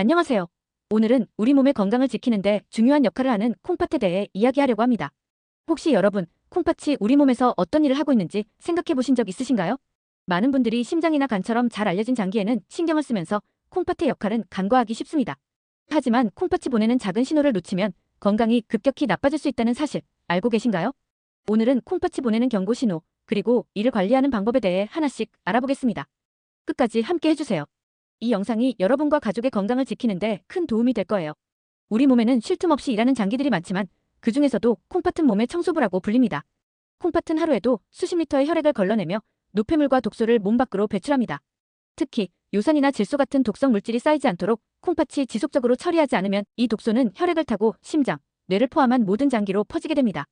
안녕하세요. 오늘은 우리 몸의 건강을 지키는데 중요한 역할을 하는 콩팥에 대해 이야기하려고 합니다. 혹시 여러분, 콩팥이 우리 몸에서 어떤 일을 하고 있는지 생각해 보신 적 있으신가요? 많은 분들이 심장이나 간처럼 잘 알려진 장기에는 신경을 쓰면서 콩팥의 역할은 간과하기 쉽습니다. 하지만 콩팥이 보내는 작은 신호를 놓치면 건강이 급격히 나빠질 수 있다는 사실 알고 계신가요? 오늘은 콩팥이 보내는 경고 신호, 그리고 이를 관리하는 방법에 대해 하나씩 알아보겠습니다. 끝까지 함께 해주세요. 이 영상이 여러분과 가족의 건강을 지키는데 큰 도움이 될 거예요. 우리 몸에는 쉴 틈 없이 일하는 장기들이 많지만 그 중에서도 콩팥은 몸의 청소부라고 불립니다. 콩팥은 하루에도 수십 리터의 혈액을 걸러내며 노폐물과 독소를 몸 밖으로 배출합니다. 특히 요산이나 질소 같은 독성 물질이 쌓이지 않도록 콩팥이 지속적으로 처리하지 않으면 이 독소는 혈액을 타고 심장, 뇌를 포함한 모든 장기로 퍼지게 됩니다.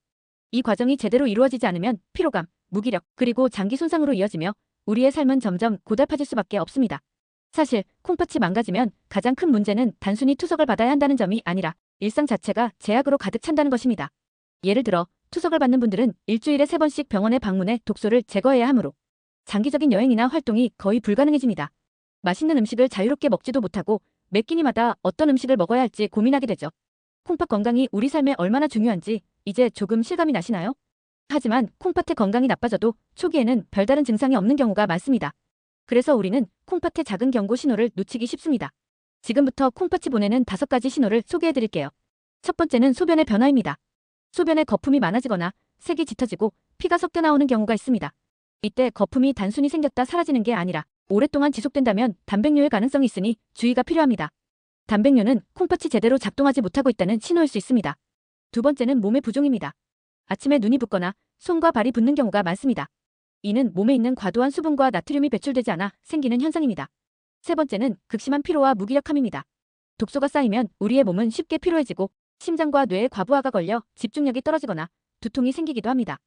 이 과정이 제대로 이루어지지 않으면 피로감, 무기력, 그리고 장기 손상으로 이어지며 우리의 삶은 점점 고달파질 수밖에 없습니다. 사실 콩팥이 망가지면 가장 큰 문제는 단순히 투석을 받아야 한다는 점이 아니라 일상 자체가 제약으로 가득 찬다는 것입니다. 예를 들어 투석을 받는 분들은 일주일에 세 번씩 병원에 방문해 독소를 제거해야 하므로 장기적인 여행이나 활동이 거의 불가능해집니다. 맛있는 음식을 자유롭게 먹지도 못하고 매 끼니마다 어떤 음식을 먹어야 할지 고민하게 되죠. 콩팥 건강이 우리 삶에 얼마나 중요한지 이제 조금 실감이 나시나요? 하지만 콩팥의 건강이 나빠져도 초기에는 별다른 증상이 없는 경우가 많습니다. 그래서 우리는 콩팥의 작은 경고 신호를 놓치기 쉽습니다. 지금부터 콩팥이 보내는 다섯 가지 신호를 소개해 드릴게요. 첫 번째는 소변의 변화입니다. 소변에 거품이 많아지거나 색이 짙어지고 피가 섞여 나오는 경우가 있습니다. 이때 거품이 단순히 생겼다 사라지는 게 아니라 오랫동안 지속된다면 단백뇨의 가능성이 있으니 주의가 필요합니다. 단백뇨는 콩팥이 제대로 작동하지 못하고 있다는 신호일 수 있습니다. 두 번째는 몸의 부종입니다. 아침에 눈이 붓거나 손과 발이 붓는 경우가 많습니다. 이는 몸에 있는 과도한 수분과 나트륨이 배출되지 않아 생기는 현상입니다. 세 번째는 극심한 피로와 무기력함입니다. 독소가 쌓이면 우리의 몸은 쉽게 피로해지고 심장과 뇌에 과부하가 걸려 집중력이 떨어지거나 두통이 생기기도 합니다.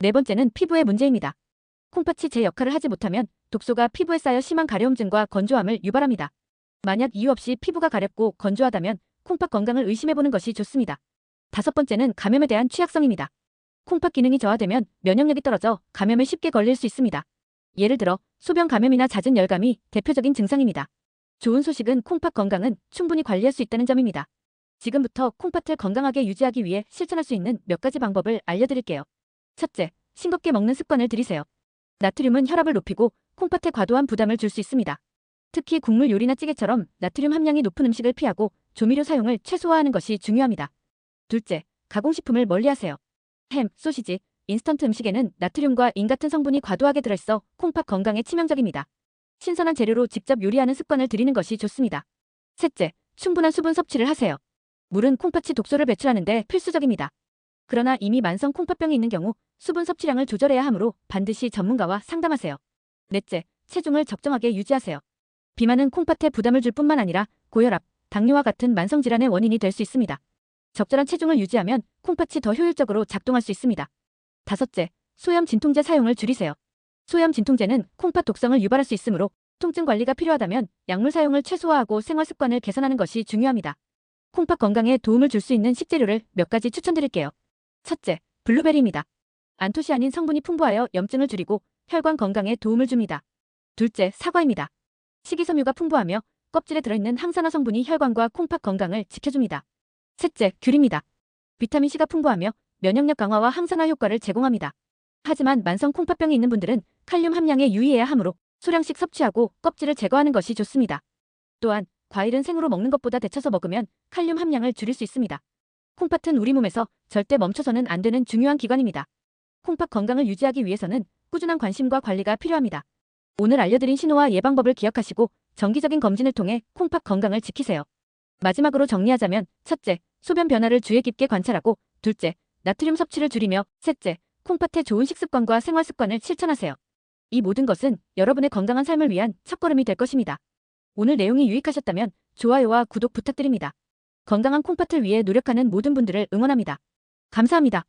네 번째는 피부의 문제입니다. 콩팥이 제 역할을 하지 못하면 독소가 피부에 쌓여 심한 가려움증과 건조함을 유발합니다. 만약 이유 없이 피부가 가렵고 건조하다면 콩팥 건강을 의심해보는 것이 좋습니다. 다섯 번째는 감염에 대한 취약성입니다. 콩팥 기능이 저하되면 면역력이 떨어져 감염에 쉽게 걸릴 수 있습니다. 예를 들어 소변 감염이나 잦은 열감이 대표적인 증상입니다. 좋은 소식은 콩팥 건강은 충분히 관리할 수 있다는 점입니다. 지금부터 콩팥을 건강하게 유지하기 위해 실천할 수 있는 몇 가지 방법을 알려드릴게요. 첫째, 싱겁게 먹는 습관을 들이세요. 나트륨은 혈압을 높이고 콩팥에 과도한 부담을 줄 수 있습니다. 특히 국물 요리나 찌개처럼 나트륨 함량이 높은 음식을 피하고 조미료 사용을 최소화하는 것이 중요합니다. 둘째, 가공식품을 멀리하세요. 햄, 소시지, 인스턴트 음식에는 나트륨과 인 같은 성분이 과도하게 들어있어 콩팥 건강에 치명적입니다. 신선한 재료로 직접 요리하는 습관을 들이는 것이 좋습니다. 셋째, 충분한 수분 섭취를 하세요. 물은 콩팥이 독소를 배출하는데 필수적입니다. 그러나 이미 만성 콩팥병이 있는 경우 수분 섭취량을 조절해야 하므로 반드시 전문가와 상담하세요. 넷째, 체중을 적정하게 유지하세요. 비만은 콩팥에 부담을 줄 뿐만 아니라 고혈압, 당뇨와 같은 만성 질환의 원인이 될 수 있습니다. 적절한 체중을 유지하면 콩팥이 더 효율적으로 작동할 수 있습니다. 다섯째, 소염 진통제 사용을 줄이세요. 소염 진통제는 콩팥 독성을 유발할 수 있으므로 통증 관리가 필요하다면 약물 사용을 최소화하고 생활 습관을 개선하는 것이 중요합니다. 콩팥 건강에 도움을 줄 수 있는 식재료를 몇 가지 추천드릴게요. 첫째, 블루베리입니다. 안토시아닌 성분이 풍부하여 염증을 줄이고 혈관 건강에 도움을 줍니다. 둘째, 사과입니다. 식이섬유가 풍부하며 껍질에 들어있는 항산화 성분이 혈관과 콩팥 건강을 지켜줍니다. 셋째, 귤입니다. 비타민C가 풍부하며 면역력 강화와 항산화 효과를 제공합니다. 하지만 만성 콩팥병이 있는 분들은 칼륨 함량에 유의해야 하므로 소량씩 섭취하고 껍질을 제거하는 것이 좋습니다. 또한 과일은 생으로 먹는 것보다 데쳐서 먹으면 칼륨 함량을 줄일 수 있습니다. 콩팥은 우리 몸에서 절대 멈춰서는 안 되는 중요한 기관입니다. 콩팥 건강을 유지하기 위해서는 꾸준한 관심과 관리가 필요합니다. 오늘 알려드린 신호와 예방법을 기억하시고 정기적인 검진을 통해 콩팥 건강을 지키세요. 마지막으로 정리하자면 첫째, 소변 변화를 주의 깊게 관찰하고 둘째, 나트륨 섭취를 줄이며 셋째, 콩팥의 좋은 식습관과 생활 습관을 실천하세요. 이 모든 것은 여러분의 건강한 삶을 위한 첫걸음이 될 것입니다. 오늘 내용이 유익하셨다면 좋아요와 구독 부탁드립니다. 건강한 콩팥을 위해 노력하는 모든 분들을 응원합니다. 감사합니다.